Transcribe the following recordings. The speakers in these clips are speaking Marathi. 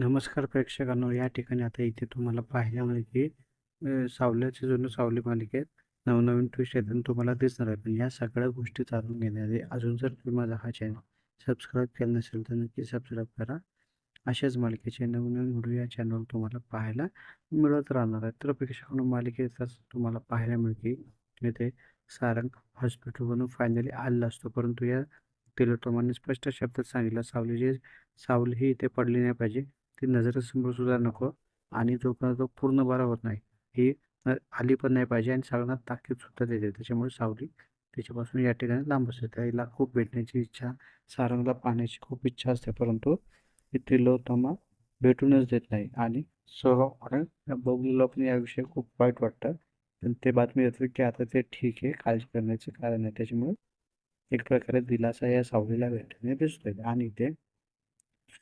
नमस्कार प्रेक्षकांनो या ठिकाणी आता इथे तुम्हाला पाहायला मिळेल की सावल्याचे जुनं सावली मालिकेत नवनवीन ट्विस्ट येतात तुम्हाला दिसणार आहे. पण या सगळ्या गोष्टी जाणून घेण्याआधी अजून जर तुम्ही माझा हा चॅनल सबस्क्राईब केला नसेल तर नक्की सबस्क्राईब करा. अशाच मालिकेचे नवनवीन व्हिडिओ या चॅनलवर तुम्हाला पाहायला मिळत राहणार आहे. तर प्रेक्षकांनो मालिकेतच तुम्हाला पाहायला मिळते इथे सारंग हॉस्पिटलमधून फायनली आलेला असतो. परंतु या तिलोत्तमाने स्पष्ट शब्दात सांगितलं सावली सावली ही इथे पडली नाही पाहिजे. ती नजरेसमोर सुद्धा नको आणि जोपर्यंत तो पूर्ण बरा होत नाही ही आली पण नाही पाहिजे आणि सगळ्यांना ताकीद सुद्धा देते. त्याच्यामुळे सावली त्याच्यापासून या ठिकाणी लांब असते. त्याला खूप भेटण्याची इच्छा सारंगला पाहण्याची खूप इच्छा असते परंतु ही भेटूनच देत नाही. आणि स्वभाव बघलेलं पण याविषयी खूप वाईट वाटतं. पण ते बातमी येते की आता ते ठीक आहे काळजी करण्याचे कारण आहे. त्याच्यामुळे एक प्रकारे दिलासा या सावलीला भेटणे दिसतोय. आणि ते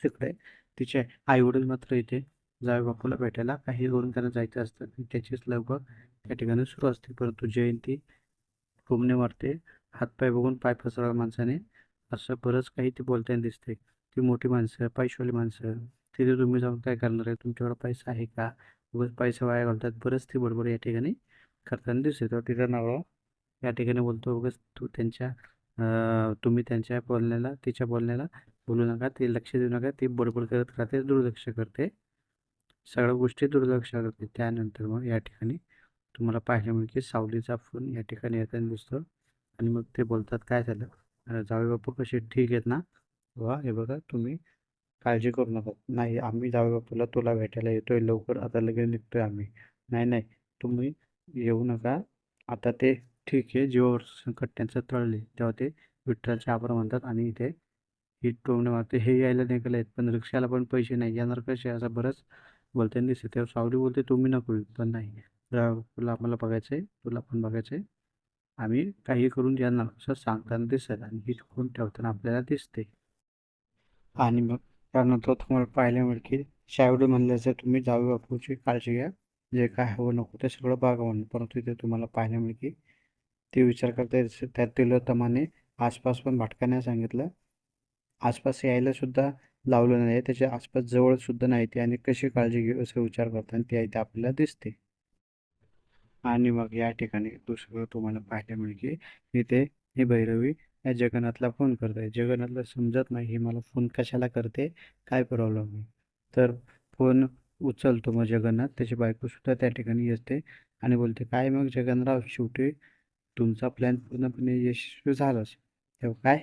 तिकडे तिचे आई वडील मात्र इथे जावे बापूला भेटायला. काही करून त्यांना जायचं असतं त्याचीच लगबग त्या ठिकाणी सुरू असते. परंतु जयंती टोमणे मारते. हातपाय बघून पाय पसरवा माणसाने. असं बरंच काही ती बोलताना दिसते. ती मोठी माणसं पैशवाली माणसं. तिथे तुम्ही जाऊन काय करणार आहे? तुमच्याकडे पैसा आहे का? उगाच पैसा वाया घालतात. बरंच ती बडबड या ठिकाणी करताना दिसते. तर तिचा नवरा या ठिकाणी बोलतो. उगाच तू त्यांच्या तुम्ही त्यांच्या बोलण्याला तिच्या बोलण्याला बोलू नका ते लक्ष देऊ नका ती बडबड करत राहते दुर्लक्ष करते. सगळ्या गोष्टी दुर्लक्ष करते. त्यानंतर मग या ठिकाणी तुम्हाला पाहायला मिळेल की सावलीचा फोन या ठिकाणी येताना दिसतो आणि मग ते बोलतात काय झालं? जावे बापू कसे ठीक आहेत ना? वा हे बघा तुम्ही काळजी करू नका. नाही आम्ही जावे बापूला तुला भेटायला येतोय लवकर आता लगेच निघतोय आम्ही. नाही नाही तुम्ही येऊ नका. आता ते ठीक आहे जीवावर संकट त्यांचं तळले तेव्हा ते विठ्ठलाचे आभार म्हणतात आणि इथे हिट टोमणे मारते हे यायला निघाले आहेत पण रिक्षाला पण पैसे नाही. येणार कसे? असं बरंच बोलताना दिसते तेव्हा सावली बोलते तुम्ही नको येऊ." पण नाही. तुला आम्हाला बघायचं आहे तुला पण बघायचं आहे. आम्ही काही करून येणार असं सांगताना दिसत आणि हिट करून ठेवताना आपल्याला दिसते. आणि मग त्यानंतर तुम्हाला पाहायला मिळेल की शावडी म्हणल्याचं तुम्ही जावे बापूची काळजी घ्या. जे काय हवं नको ते सगळं बघा म्हणून. परंतु इथे तुम्हाला पाहायला मिळेल की ते विचार करता त्या त्यात तिलोत्तमाने आसपास पण भटकाने सांगितलं. आसपास यायला सुद्धा लावलं नाही त्याच्या आसपास जवळ सुद्धा नाही ते आणि कशी काळजी घेऊ असं विचार करताना ते इथे आपल्याला दिसते. आणि मग या ठिकाणी दुसरं तुम्हाला पाहायला मिळेल की इथे ही भैरवी या जगन्नाथला फोन करत आहे. जगन्नाथला समजत नाही ही मला फोन कशाला करते? काय प्रॉब्लेम आहे? तर फोन उचलतो मग जगन्नाथ. त्याची बायको सुद्धा त्या ठिकाणी असते आणि बोलते काय मग जगन्नाथ शेवटी तुमचा प्लॅन पूर्णपणे यशस्वी झालाच. तेव्हा काय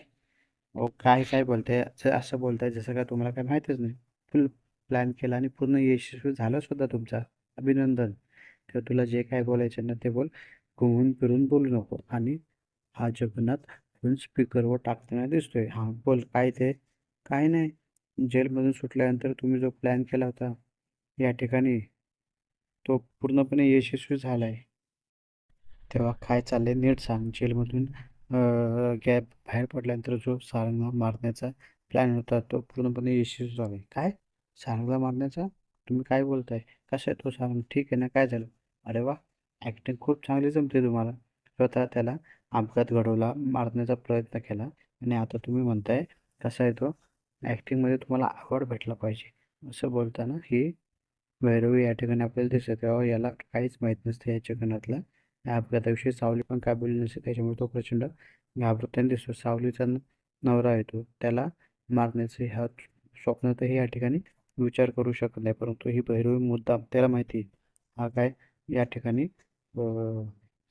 अहो काय काय बोलताय? असं असं बोलताय जसं काय तुम्हाला काय माहीतच नाही. फुल प्लॅन केला आणि पूर्ण यशस्वी झाला सुद्धा तुमचा. अभिनंदन. तेव्हा तुला जे काय बोलायचं ना ते बोल. घुमून फिरून बोलू नको. आणि हा जगन्नाथ फोन स्पीकरवर टाकताना दिसतोय. हां बोल काय ते? काय नाही. जेलमधून सुटल्यानंतर तुम्ही जो प्लॅन केला होता या ठिकाणी तो पूर्णपणे यशस्वी झाला आहे तेव्हा काय चाललंय नीट सांग. जेलमधून गॅप बाहेर पडल्यानंतर जो सारंगला मारण्याचा प्लॅन होता तो पूर्णपणे यशस्वी झाला. आहे काय? सारंगला मारण्याचा? तुम्ही काय बोलताय? कसं आहे तो सारंग? ठीक आहे ना? काय झालं? अरे वा! ॲक्टिंग खूप चांगली जमते तुम्हाला. स्वतः त्याला अपघात घडवला मारण्याचा प्रयत्न केला आणि आता तुम्ही म्हणताय कसा आहे तो? ॲक्टिंगमध्ये तुम्हाला आवड भेटला पाहिजे. असं बोलताना ही भैरवी या ठिकाणी आपल्याला दिसत याला काहीच माहीत नसते या जगन्नाथला या अपघाताविषयी सावली पण काय बोलली नसते त्याच्यामुळे तो प्रचंड घाबरताना दिसतो. सावलीचा नवरा येतो त्याला मारण्याचे ह्या स्वप्नातही या ठिकाणी विचार करू शकत नाही परंतु ही भैरवी मुद्दाम त्याला माहिती आहे, हा काय या ठिकाणी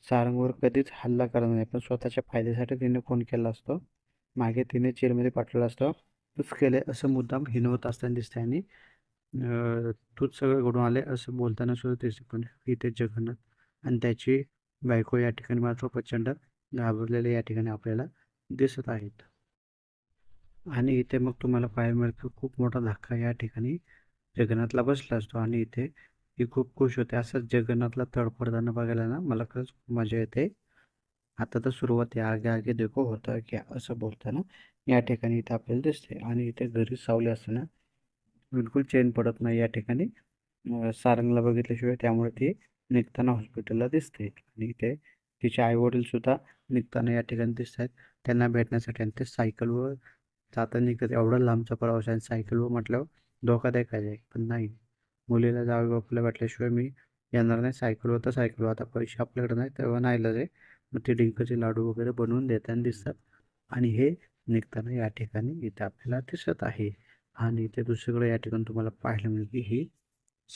सारंगवर कधीच हल्ला करणार नाही पण स्वतःच्या फायद्यासाठी तिने फोन केला असतो. मागे तिने जेलमध्ये पाठवला असतो. तूच केले असं मुद्दाम हिनवत असताना दिसते आणि तूच सगळं घडून आले असं बोलताना सुद्धा दिसते पण इथे जगन्नाथ आणि त्याची बायको या ठिकाणी मात्र प्रचंड घाबरलेले या ठिकाणी आपल्याला दिसत आहेत. आणि इथे मग तुम्हाला पाहायला मिळेल की खूप मोठा धक्का या ठिकाणी जगन्नाथला बसला असतो. आणि इथे ही खूप खुश होते. असंच जगन्नाथला तडफडताना बघायला ना मला खरंच खूप मजा येते. आता तर सुरुवात आहे. आगे आगे देखो होतं की असं बोलताना या ठिकाणी इथे आपल्याला दिसते आणि इथे घरी सावली असताना बिलकुल चेन पडत नाही या ठिकाणी. सारंगला बघितल्याशिवाय त्यामुळे ती निघताना हॉस्पिटलला दिसते. आणि इथे तिचे आई वडील सुद्धा निघताना या ठिकाणी दिसत आहेत. त्यांना भेटण्यासाठी आणि ते सायकलवर जाता निघतात एवढा लांबचा प्रवास आहे सायकलवर म्हटल्यावर धोकादायक आहे. पण नाही. मुलीला जावे बापूला भेटल्याशिवाय मी येणार नाही. सायकलवर तर सायकलवर. आता पैसे आपल्याकडे नाही तेव्हा नाही आहे मग ते डिंकचे लाडू वगैरे बनवून देताना दिसतात. आणि हे निघताना या ठिकाणी इथे आपल्याला दिसत आहे. आणि इथे दुसरीकडे या ठिकाणी तुम्हाला पाहायला मिळेल की ही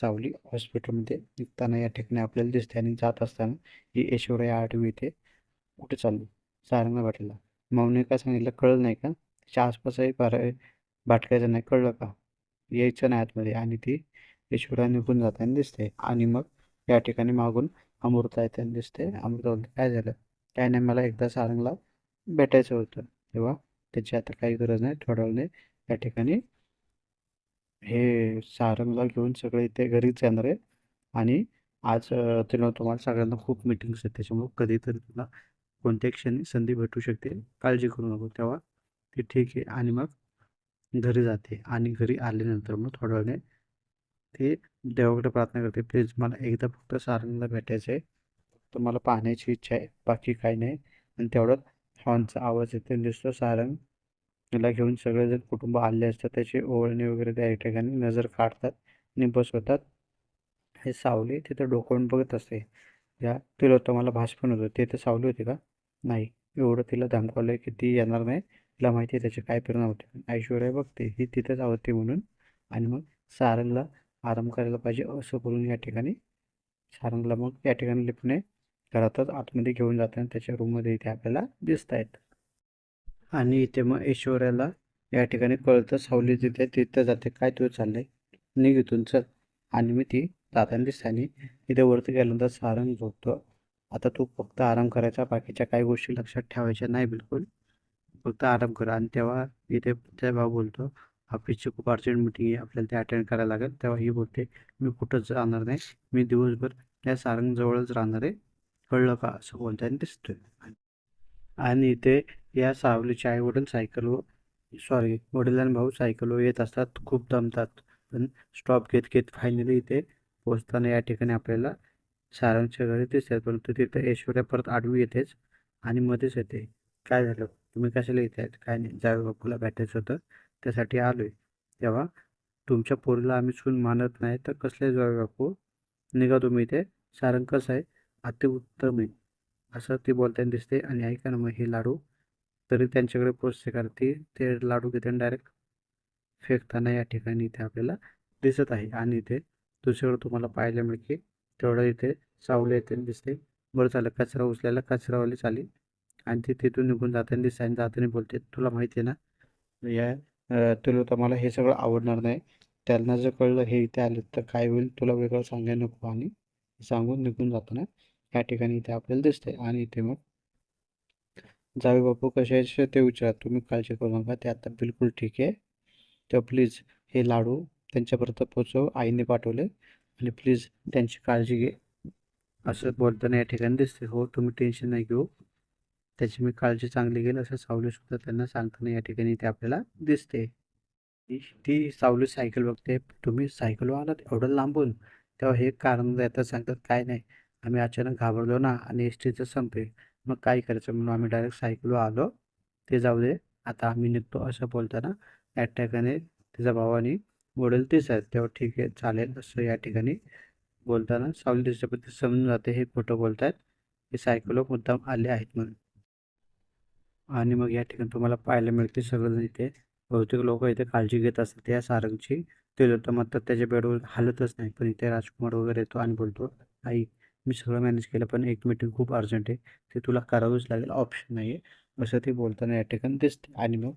सावली हॉस्पिटलमध्ये निघताना या ठिकाणी आपल्याला दिसते आणि जात असताना ही ऐश्वर्या आठवी इथे कुठे चालली? सारंगा वाटेला माऊने काय सांगितलं? कळलं नाही का? तिच्या आसपासही बारा भाटकायचं नाही. कळलं का? यायचं नाही आतमध्ये आणि ती ऐश्वर्या निघून जाताना दिसते. आणि मग या ठिकाणी मागून अमृता येताना दिसते. अमृता बोलते काय झालं? काय नाही मला एकदा सारंगला भेटायचं होतं. तेव्हा त्याची आता काही गरज नाही. थोड्या वेळाने या ठिकाणी हे सारंगला घेऊन सगळे इथे घरीच येणार आहे आणि आज तिला तुम्हाला सगळ्यांना खूप मिटिंग्स आहेत त्याच्यामुळे कधीतरी तुला कोणत्याही क्षणी संधी भेटू शकते. काळजी करू नको तेव्हा. ती ठीक आहे. आणि मग घरी जाते. आणि घरी आल्यानंतर मग थोड्या वेळाने ते देवाकडे प्रार्थना करते. प्लीज मला एकदा फक्त सारंगला भेटायचं आहे. तर मला पाहण्याची इच्छा आहे. बाकी काही नाही. आणि तेवढ्यात हॉर्नचा आवाज येते. दिसतो सारंग याला घेऊन सगळेजण कुटुंब आले असतात. त्याची ओळणी वगैरे त्या ठिकाणी नजर काढतात आणि बसवतात. हे सावली तिथं डोकवून बघत असते. या तिला भास पण होतो. ते तर सावली होती का? नाही. एवढं तिला धमकावलं की ती येणार नाही. तिला माहिती आहे त्याचे काय परिणाम होते ऐश्वर्या बघते. ही तिथंच आवडते म्हणून. आणि मग सारंगला आराम करायला पाहिजे असं करून या ठिकाणी सारंगला मग या ठिकाणी लिपणे घरातच आतमध्ये घेऊन जाताना त्याच्या रूममध्ये इथे आपल्याला दिसत आहेत आणि इथे मग ऐश्वर्याला या ठिकाणी कळतं सावली तिथे तिथं जाते काय तुझं चाललंय? निघ इथून चल. आणि मी ती जाताना दिसतानी इथे वरती गेल्यानंतर सारंग झोपतो. आता तू फक्त आराम करायचा बाकीच्या काही गोष्टी लक्षात ठेवायच्या नाही बिलकुल. फक्त आराम कर. आणि तेव्हा इथे त्या भाऊ बोलतो ऑफिसची खूप अर्जंट मिटिंग आहे आपल्याला ते अटेंड करायला लागेल. तेव्हा ही बोलते मी कुठंच जाणार नाही मी दिवसभर त्या सारंगजवळच राहणार आहे. कळलं का? असं बोलताना दिसतोय. आणि इथे या सावलीचे आई वडील सायकलवर सॉरी वडील आणि भाऊ सायकलवर येत असतात. खूप दमतात. पण स्टॉप घेत घेत फायनली इथे पोचताना या ठिकाणी आपल्याला सारांच्या घरी दिसतात. परंतु तिथे ऐश्वर्या परत आडवी येतेच आणि मध्येच येते. काय झालं? तुम्ही कशाला येत आहेत? काय नाही. जावे बापूला भेटायचं होतं त्यासाठी आलो आहे तेव्हा तुमच्या पोरीला आम्ही सून मानत नाही तर कसले जावे बापू? निघा तुम्ही इथे. सारंग कसं आहे? अतिउत्तम. आहे असं ती बोलताना दिसते. आणि ऐका ना मग हे लाडू. तरी त्यांच्याकडे पोचते करते ते लाडू घेते डायरेक्ट फेकताना या ठिकाणी इथे आपल्याला दिसत आहे. आणि इथे दुसरीकडे तुम्हाला पाहायला मिळते तेवढं इथे सावले येते दिसते. बरं चालेल कचरा उचलायला कचरावाली चालेल आणि ते तिथून निघून जाताना दिसते आणि जाताना बोलते तुला माहिती आहे ना या तुला तर मला हे सगळं आवडणार नाही. त्यांना जर कळलं हे इथे आले तर काय होईल तुला वेगळं सांगायला नको. आणि सांगून निघून जाताना या ठिकाणी इथे आपल्याला दिसते आणि इथे मग जावे बापू कशाचे ते विचारा. तुम्ही काळजी करू नका. ते आता बिलकुल ठीक आहे. तर प्लीज हे लाडू त्यांच्यापर्यंत पोचव आईने पाठवले. आणि प्लीज त्यांची काळजी घे. असं बोलताना या ठिकाणी दिसते हो तुम्ही टेन्शन नाही घेऊ. त्याची मी काळजी चांगली घेईल असं सावलीसुद्धा त्यांना सांगताना या ठिकाणी ते आपल्याला दिसते ती सावली सायकल बघते. तुम्ही सायकल आलात एवढं लांबून तेव्हा हे कारण देतात सांगतात काय नाही. आम्ही अचानक घाबरलो ना आणि एस टीचं संपेल. मग काय करायचं म्हणून आम्ही डायरेक्ट सायकलवर आलो. ते जाऊ दे आता आम्ही निघतो असं बोलताना या ठिकाणी तिच्या भावाने वडील तेच आहेत तेव्हा ठीक आहे चालेल असं या ठिकाणी बोलताना सावली त्याच्याबद्दल समजून जाते हे खोटं बोलत आहेत हे सायकलो मुद्दाम आले आहेत म्हणून. आणि मग या ठिकाणी तुम्हाला पाहायला मिळते सगळं इथे. बहुतेक लोक इथे काळजी घेत असतात या सारंगची. ते लोक मात्र त्याच्या बेडवर हालतच नाही पण इथे राजकुमार वगैरे येतो आणि बोलतो आई मी सगळं मॅनेज केलं पण एक मीटिंग खूप अर्जंट आहे. ते तुला करावंच लागेल ऑप्शन नाही आहे असं ते बोलताना या ठिकाणी दिसते आणि मग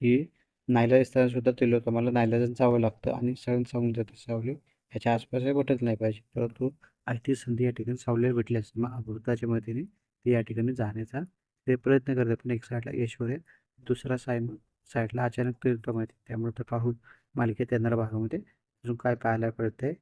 ही नाईला असताना सुद्धा ते लोक मला नाईलाजन जावं लागतं आणि सगळं सांगून जातं सावली ह्याच्या आसपासही भेटत नाही पाहिजे. परंतु आय ती संधी या ठिकाणी सावलीला भेटली असते. मग अमृताच्या मदतीने ते या ठिकाणी जाण्याचा ते प्रयत्न करतात. पण एक साईडला ऐश्वर्या दुसरा साईड साईडला अचानक तीर्थम माहिती. त्यामुळे तर पाहून मालिकेत येणाऱ्या भागामध्ये अजून काय पाहायला आहे